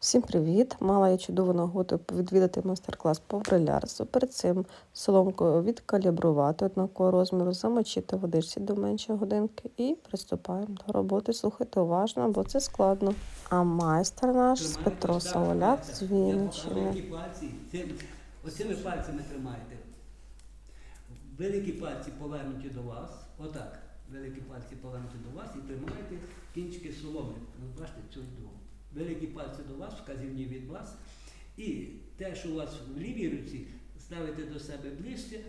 Всім привіт! Мала я чудову нагоду відвідати майстер-клас по брилярству. Перед цим соломкою відкалібрувати однакового розміру, замочити водичці до меншої годинки і приступаємо до роботи. Слухайте уважно, бо це складно. А майстер наш з Петро Саволяк з Вінниччини. Оцими пальцями тримаєте. Великі пальці повернуті до вас. Отак. Великі пальці повернуті до вас і тримаєте кінчики соломи. Ну, бачите, цю другу. Великі пальці до вас, вказівні від вас. І те, що у вас в лівій руці, ставите до себе ближче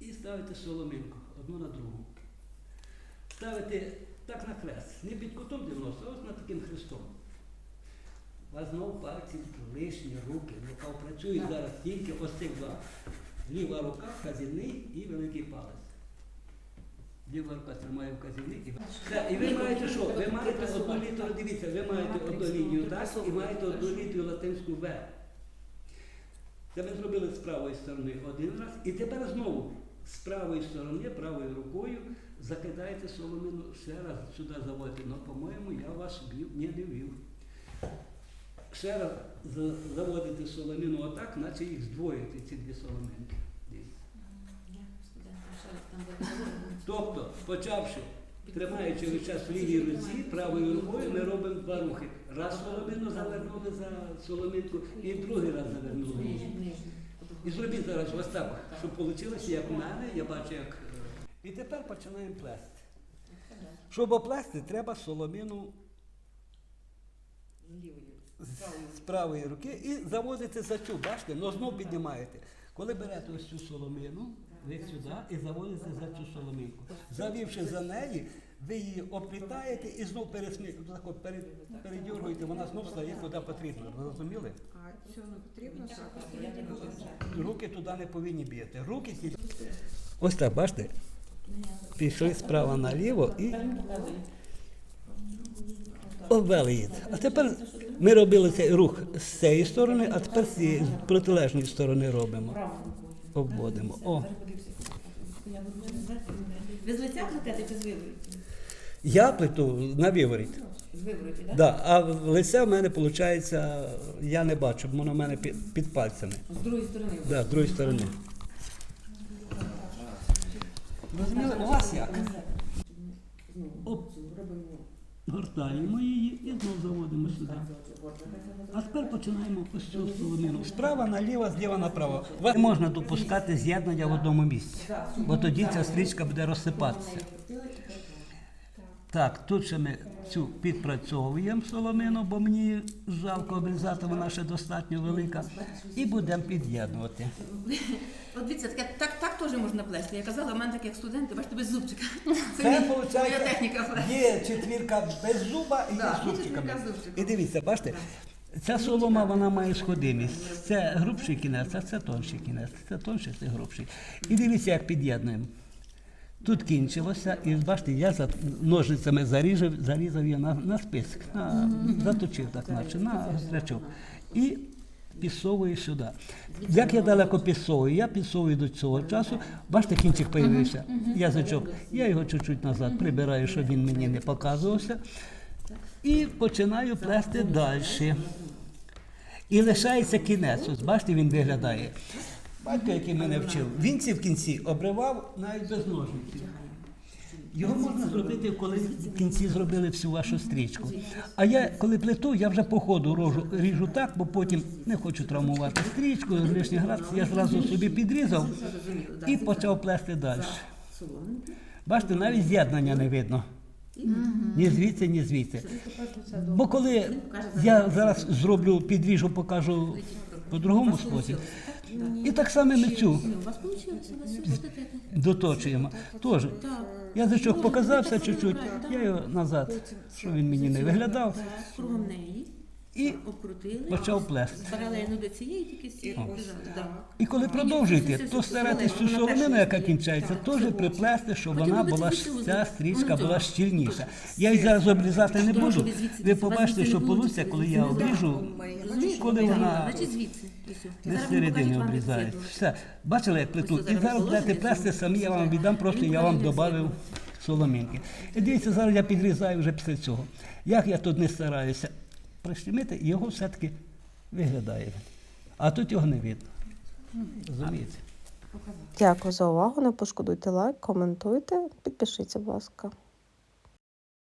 і ставите соломинку одну на другу. Ставите так на хрест. Не під кутом 90, а ось над таким хрестом. У вас знову пальці лишні руки, яка працюють зараз тільки ось цих два. Ліва рука, вказівний і великий палець. Ліва рука тримає вказівний і І ви маєте що? Ви маєте одну літеру, дивіться, ви маєте одну лінію так і маєте одну літеру латинську В. Це ми зробили з правої сторони один раз. І тепер знову з правої сторони, правою рукою закидаєте соломину ще раз сюди заводите. Ну, по-моєму, я вас не вів. Ще раз заводите соломину отак, наче їх здвоїти, ці дві соломинки. Дивіться. Тобто, почавши, тримаючи весь час в лівій руці, правою рукою ми робимо два рухи. Раз соломину завернули за соломинку і другий раз завернули. І зробіть зараз ось так, щоб вийшло, як у мене, я бачу, як. е, І тепер починаємо плести. Щоб оплести, треба соломину з правої руки і заводите за цю, бачите, но знов піднімаєте. Коли берете ось цю соломину, ви сюди і заводите за цю соломинку. Завівши за неї, ви її оплітаєте і знов передергуєте, вона знов стає куди потрібно. Ви Розуміли? А цього не потрібно? Руки туди не повинні б'яти. Руки тільки. Ось так, бачите? Пішли справа наліво і обвели її. А тепер ми робили цей рух з цієї сторони, а тепер з цієї з протилежної сторони робимо. Обводимо. О. Ви з лиця плетете чи з? Я плету на виворіт. З виворіті, так? Да, а в лице в мене виходить, я не бачу, воно в мене під, під пальцями. З другої сторони. Да, з другої сторони. Розуміли, у вас як? Оп. Гортаємо її і знову заводимо сюди. А тепер починаємо ось цю соломину. Справа наліво, зліва направо. Не можна допускати з'єднання в одному місці, бо тоді ця стрічка буде розсипатися. Так, тут ще ми цю підпрацьовуємо соломину, бо мені жалко обрізати, вона ще достатньо велика. І будемо під'єднувати. Дивіться, таке, так, так теж можна плести. Я казала, у мене так як студенти, бачите, без зубчика. Це мій- виходить, моя техніка плести. є четвірка без зуба і Да, є є з зубчиками. четвірка з зубчиком. І дивіться, бачите, ця солома вона має сходимість. Це грубший кінець, а це тонший кінець. Це тонший, це грубший. І дивіться, як під'єднуємо. Тут кінчилося, і бачите, я за ножницями зарізав, зарізав її на, на список, на, заточив так, наче, на гострячок. І підсовую сюди. Як я далеко підсовую? Я підсовую до цього часу, бачите, кінчик появився, язичок. Я його чуть-чуть назад прибираю, щоб він мені не показувався. І починаю плести далі. І лишається кінець. Ось бачите, він виглядає. Батько, який мене вчив, він ці в кінці обривав навіть без ножниці. Його можна зробити, коли в кінці зробили всю вашу стрічку. А я, коли плету, я вже по ходу рожу, ріжу так, бо потім не хочу травмувати стрічку, лишніх град. Я зразу собі підрізав і почав плести далі. Бачите, навіть з'єднання не видно. Ні звідси, ні звідси. Бо коли я зараз зроблю, підріжу, покажу по-другому спосіб. І так само ми цю доточуємо. Теж. Язичок показався чуть-чуть, я його назад, що він мені не виглядав, Кругом неї. І Обкрутили. почав плести. Паралельно до цієї тільки. Да. І коли продовжуєте, то старайтесь цю соломину, яка кінчається, теж приплести, щоб вона була ця стрічка була щільніша. Я її зараз обрізати не буду. Ви побачите, що вийде, коли я обріжу, коли вона не середини відслідування. Все, бачили, як плету. І зараз будете плести самі, я вам віддам, просто я вам додав соломинки. І дивіться, зараз я підрізаю вже після цього. Як я тут не стараюся. Прищемити, і його все-таки виглядає. А тут його не видно. Розумієте? Дякую за увагу. Не пошкодуйте лайк, коментуйте, підпишіться, будь ласка.